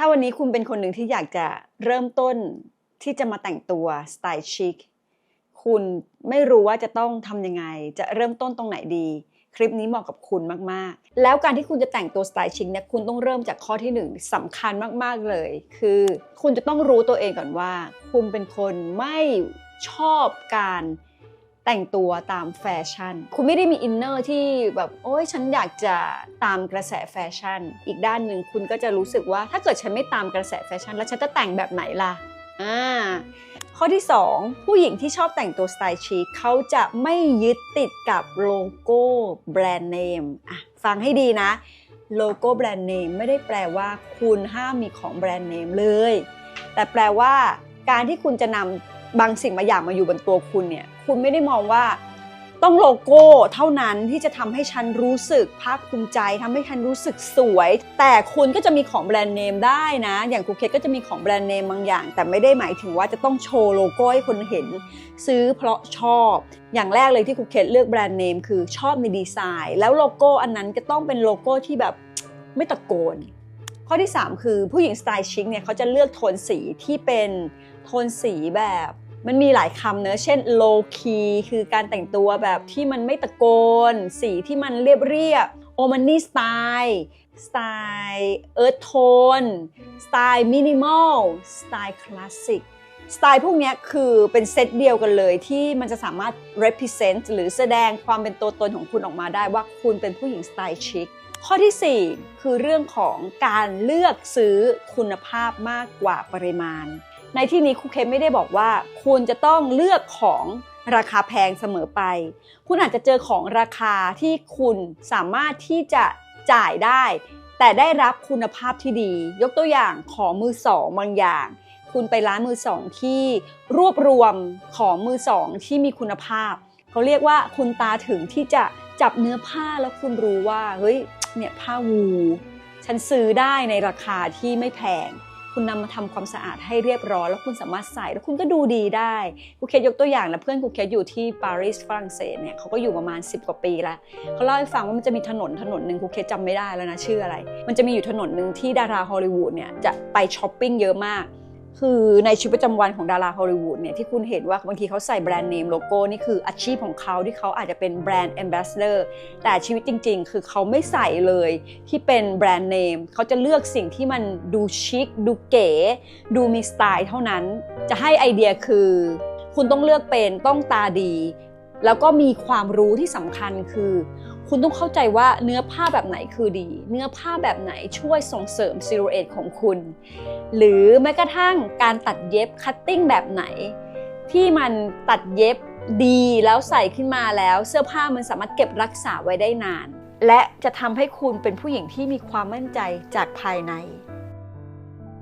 ถ้าวันนี้คุณเป็นคนหนึ่งที่อยากจะเริ่มต้นที่จะมาแต่งตัวสไตล์ชิคคุณไม่รู้ว่าจะต้องทำยังไง จะเริ่มต้นตรงไหนดี คลิปนี้เหมาะกับคุณมากๆ แล้วการที่คุณจะแต่งตัวสไตล์ชิคเนี่ยคุณต้องเริ่มจากข้อที่หนึ่งสำคัญมากๆเลย คือคุณจะต้องรู้ตัวเองก่อนว่า คุณเป็นคนไม่ชอบการ แต่งตัวตามแฟชั่น คุณไม่ได้มีอินเนอร์ที่แบบโอ๊ยฉันอยากจะตามกระแสแฟชั่น อีกด้านหนึ่งคุณก็จะรู้สึกว่าถ้าเกิดฉันไม่ตามกระแสแฟชั่น แล้วฉันจะแต่งแบบไหนล่ะอ่าข้อที่ 2 ผู้หญิงที่ชอบแต่งตัวสไตล์ชิคเขาจะไม่ยึดติดกับโลโก้แบรนด์เนมอะฟังให้ดีนะ โลโก้แบรนด์เนมไม่ได้แปลว่าคุณห้ามมีของแบรนด์เนมเลย แต่แปลว่าการที่คุณจะนำ บางสิ่งบางอย่างมาอยู่บนตัวคุณเนี่ย คุณไม่ได้มองว่าต้องโลโก้เท่านั้นที่จะทำให้ฉันรู้สึกภาคภูมิใจทำให้ฉันรู้สึกสวย แต่คุณก็จะมีของแบรนด์เนมได้นะ อย่างครูเคสก็จะมีของแบรนด์เนมบางอย่าง แต่ไม่ได้หมายถึงว่าจะต้องโชว์โลโก้ให้คนเห็น ซื้อเพราะชอบ อย่างแรกเลยที่ครูเคสเลือกแบรนด์เนมคือชอบในดีไซน์ แล้วโลโก้อันนั้นก็ต้องเป็นโลโก้ที่แบบไม่ตะโกน ข้อที่ 3 คือผู้หญิงสไตล์ชิคเนี่ยเขาจะเลือกโทนสีที่เป็นโทนสีแบบ มันมีหลายคำเนอะเช่น low key คือการแต่งตัวแบบที่มันไม่ตะโกน สีที่มันเรียบเรียบโอมันนี่สไตล์สไตล์เอิร์ธโทนสไตล์มินิมอลสไตล์คลาสสิกสไตล์พวกนี้คือเป็นเซตเดียวกันเลยที่มันจะสามารถ represent หรือแสดงความเป็นตัวตนของคุณออกมาได้ว่าคุณเป็นผู้หญิงสไตล์ชิคข้อที่ 4 คือเรื่องของการเลือกซื้อคุณภาพมากกว่าปริมาณ ในที่นี้ครูเคไม่ได้บอกว่าคุณจะต้องเลือกของราคาแพงเสมอไป คุณอาจจะเจอของราคาที่คุณสามารถที่จะจ่ายได้ แต่ได้รับคุณภาพที่ดี ยกตัวอย่างของมือสองบางอย่าง คุณไปร้านมือสองที่รวบรวมของมือสองที่มีคุณภาพ เขาเรียกว่าคุณตาถึงที่จะจับเนื้อผ้าแล้วคุณรู้ว่าเฮ้ยเนี่ยผ้าวู ฉันซื้อได้ในราคาที่ไม่แพง คุณนำมาทำความสะอาดให้เรียบร้อยแล้วคุณสามารถใส่แล้วคุณก็ดูดีได้ครูเคสยกตัวอย่างนะเพื่อนครูเคสอยู่ที่ปารีสฝรั่งเศสเนี่ยเขาก็อยู่ประมาณ 10 กว่าปีแล้วเขาเล่าให้ฟังว่ามันจะมีถนนถนนหนึ่งครูเคสจำไม่ได้แล้วนะชื่ออะไร มันจะมีอยู่ถนนหนึ่งที่ดาราฮอลลีวูดเนี่ยจะไปช้อปปิ้งเยอะมาก คือในชีวิตประจำวันของดาราฮอลลีวูดเนี่ยที่คุณเห็นว่าบางทีเขาใส่แบรนด์เนมโลโก้นี่คืออาชีพของเขาที่เขาอาจจะเป็นแบรนด์แอมบาสเดอร์แต่ชีวิตจริง ๆ คือเขาไม่ใส่เลยที่เป็นแบรนด์เนมเขาจะเลือกสิ่งที่มันดูชิคดูเก๋ดูมีสไตล์เท่านั้น จะให้ไอเดียคือ คุณต้องเลือกเป็นต้องตาดี แล้วก็มีความรู้ที่สำคัญคือ คุณต้องเข้าใจว่าเนื้อผ้าแบบไหนคือดี เนื้อผ้าแบบไหนช่วยส่งเสริมซิลูเอตของคุณ หรือแม้กระทั่งการตัดเย็บคัตติ้งแบบไหน ที่มันตัดเย็บดีแล้วใส่ขึ้นมาแล้ว เสื้อผ้ามันสามารถเก็บรักษาไว้ได้นาน และจะทำให้คุณเป็นผู้หญิงที่มีความมั่นใจจากภายใน